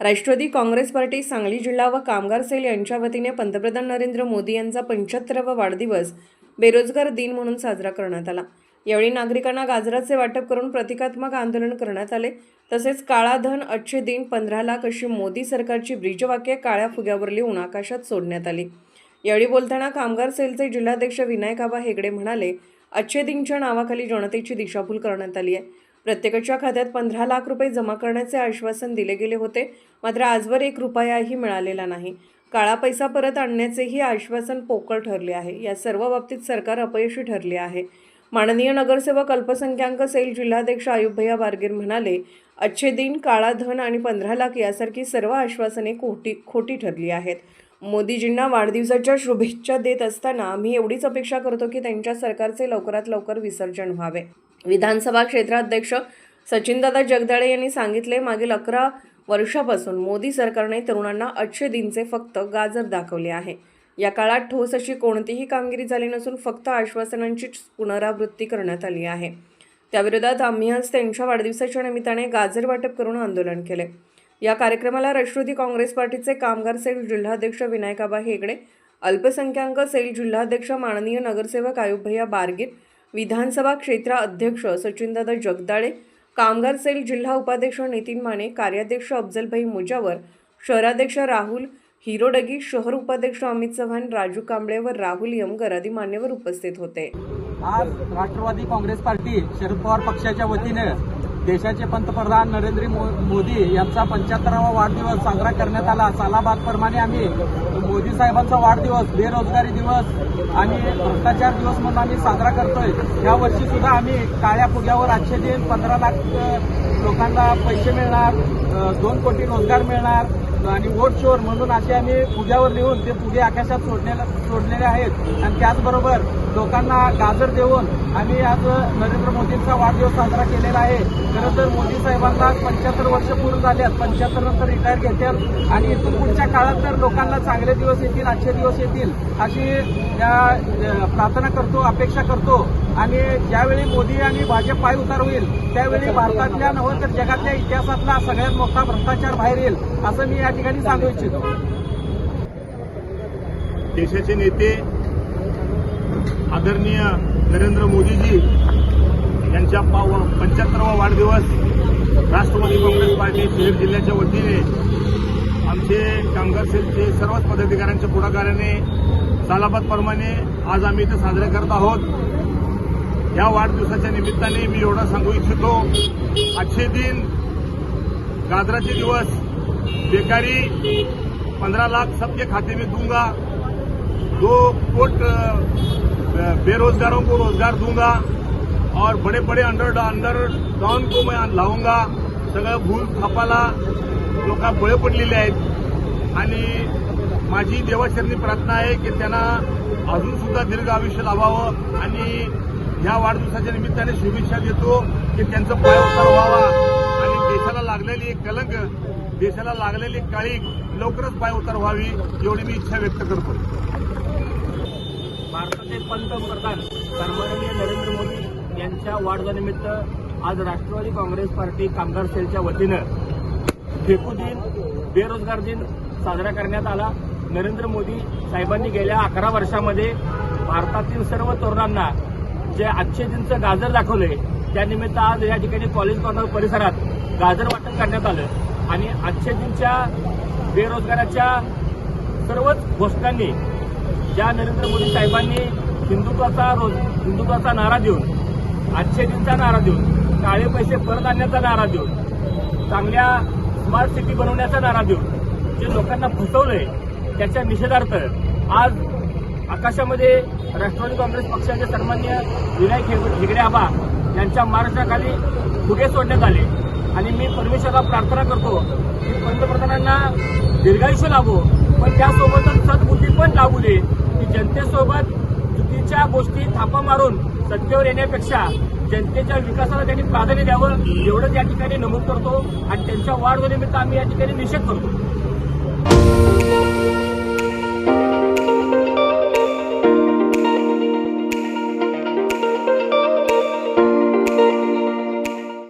Rashtrawadi Congress party Sangli जिल्हा व कामगार सेल यांच्या वतीने पंतप्रधान नरेंद्र मोदी यांचा पंच्याहत्तरावा वाढदिवस बेरोजगार दिन म्हणून साजरा करण्यात आला. यावेळी नागरिकांना गाजराचे वाटप करून प्रतिकात्मक आंदोलन करण्यात आले. तसेच काळा धन अच्छे दिन पंधरा लाख अशी मोदी सरकारची ब्रीजवाक्य काळ्या फुग्यावर लिहून आकाशात सोडण्यात आली. यावेळी बोलताना कामगार सेलचे जिल्हाध्यक्ष विनायक आबा हेगडे म्हणाले अच्छे दिनच्या नावाखाली जनतेची दिशाभूल करण्यात आली आहे. प्रत्येकाच्या खात्यात पंधरा लाख रुपये जमा करण्याचे आश्वासन दिले गेले होते. मात्र आजवर एक रुपयाही मिळालेला नाही. काळा पैसा परत आणण्याचेही आश्वासन पोकळ ठरले आहे. या सर्व बाबतीत सरकार अपयशी ठरले आहे. माननीय नगरसेवक अल्पसंख्याक सेल जिल्हाध्यक्ष आयुभैया बारगीर म्हणाले अच्छे दिन काळा धन आणि पंधरा लाख यासारखी सर्व आश्वासने खोटी खोटी ठरली आहेत. मोदीजींना वाढदिवसाच्या शुभेच्छा देत असताना आम्ही एवढीच अपेक्षा करतो की त्यांच्या सरकारचे लवकरात लवकर विसर्जन व्हावे. विधानसभा क्षेत्राध्यक्ष सचिनदादा जगदाळे यांनी सांगितले मागील अकरा वर्षापासून मोदी सरकारने तरुणांना अच्छे दिनचे फक्त गाजर दाखवले आहे. या काळात ठोस अशी कोणतीही कामगिरी झाली नसून फक्त आश्वासनांचीच पुनरावृत्ती करण्यात आली आहे. त्याविरोधात आम्ही आज त्यांच्या वाढदिवसाच्या निमित्ताने गाजर वाटप करून आंदोलन केले. या कार्यक्रमाला राष्ट्रवादी काँग्रेस पार्टीचे कामगार सेल जिल्हाध्यक्ष विनायकाबा हेगडे अल्पसंख्याक सेल जिल्हाध्यक्ष माननीय नगरसेवक आयुभैया बारगीर विधानसभा क्षेत्र अध्यक्ष सचिनदादा जगदाळे कामगार सेल जिल्हा उपाध्यक्ष नितीन माने कार्याध्यक्ष अफजलभाई मुजावर शहराध्यक्ष राहुल हिरोडगी शहर उपाध्यक्ष अमित चव्हाण राजू कांबळे व राहुल यमगर आदी मान्यवर उपस्थित होते. आज राष्ट्रवादी काँग्रेस पार्टी शरद पवार पक्षाच्या वतीने देशाचे पंतप्रधान नरेंद्र मो- मोदी यांचा पंच्याहत्तरावा वाढदिवस साजरा करण्यात आला. सालाबाद प्रमाणे आम्ही मोदी साहेबांचा वाढदिवस बेरोजगारी दिवस आणि भ्रष्टाचार दिवस म्हणून आम्ही साजरा करतोय. या वर्षी सुद्धा आम्ही काळ्या फुग्यावर आजचे दिन पंधरा लाख लोकांना पैसे मिळणार दोन कोटी रोजगार मिळणार. आणि वोट चोर म्हणून असे आम्ही फुग्यावर लिहून ते फुगे आकाशात सोडलेले सोडलेले आहेत. आणि त्याचबरोबर लोकांना गाजर देऊन आम्ही आज नरेंद्र मोदींचा वाढदिवस साजरा केलेला आहे. खरं तर मोदी साहेबांना पंच्याहत्तर वर्ष पूर्ण झाले आहेत. पंच्याहत्तर नंतर रिटायर घेतील. आणि इथून पुढच्या काळात तर लोकांना चांगले दिवस येतील अच्छे दिवस येतील अशी प्रार्थना करतो अपेक्षा करतो. आणि ज्यावेळी मोदी आणि भाजप पाय उतार होईल त्यावेळी भारतातल्या नव्हे तर जगातल्या इतिहासातला सगळ्यात मोठा भ्रष्टाचार बाहेर येईल असं मी या ठिकाणी सांगू इच्छितो. देशाचे नेते आदरणीय नरेंद्र मोदीजी यांच्या पंच्याहत्तरावा वाढदिवस राष्ट्रवादी काँग्रेस पार्टी बीड जिल्ह्याच्या वतीने आमचे कामगार सेलचे सर्वच पदाधिकाऱ्यांच्या पुढाकाराने सालाबादप्रमाणे आज आम्ही इथं साजरे करत आहोत. या वाढदिवसाच्या निमित्ताने मी एवढं सांगू इच्छितो आजचे दिन गाजराचे दिवस. बेकारी पंधरा लाख सबके खाते में दूंगा. दो कोट बेरोजगारों को रोजगार दूंगा. और बड़े बड़े अंडर अंडर डाउन को मैं लावूंगा सगळं भूल थापाला लोक बळे पडलेले आहेत. आणि माझी देवाचरणी प्रार्थना आहे की त्यांना अजून सुद्धा दीर्घ आयुष्य लाभावं आणि या वाढदिवसाच्या निमित्ताने शुभेच्छा देतो की त्यांचं पाय व्हावा. आणि देशाला लागलेली एक कलंक देशाला लागलेली काळी लवकरच पायोत्तर व्हावी एवढी मी इच्छा व्यक्त करतो. भारताचे पंतप्रधान सन्माननीय नरेंद्र मोदी यांच्या वाढदिवसानिमित्त आज राष्ट्रवादी काँग्रेस पार्टी कामगार सेलच्या वतीनं फेकू दिन बेरोजगार दिन साजरा करण्यात आला. नरेंद्र मोदी साहेबांनी गेल्या अकरा वर्षामध्ये भारतातील सर्व तरुणांना जे आजचे दिनचं गाजर दाखवले त्यानिमित्त आज या ठिकाणी कॉलेज कॉर्नर परिसरात गाजर वाटप करण्यात आलं. आणि आजच्या दिनच्या बेरोजगाराच्या सर्वच घोषणांनी ज्या नरेंद्र मोदी साहेबांनी हिंदुत्वाचा रोज हिंदुत्वाचा नारा देऊन आजचे दिनचा नारा देऊन काळे पैसे परत आणण्याचा नारा देऊन चांगल्या स्मार्ट सिटी बनवण्याचा नारा देऊन जे लोकांना फसवलंय त्याच्या निषेधार्थ आज आकाशामध्ये राष्ट्रवादी काँग्रेस पक्षाचे सन्मान्य विनायक हेगडे आबा यांच्या महाराष्ट्राखाली फुगे सोडण्यात आले. आणि मी परमेश्वराला प्रार्थना करतो की पंतप्रधानांना दीर्घायुष्य लाभो. पण त्यासोबतच सद्बुद्धी पण लागू दे. की जनतेसोबत चुकीच्या गोष्टी थापा मारून सत्तेवर येण्यापेक्षा जनतेच्या विकासाला त्यांनी प्राधान्य द्यावं एवढंच या ठिकाणी नमूद करतो. आणि त्यांच्या वाढनिमित्त आम्ही या ठिकाणी निषेध करतो.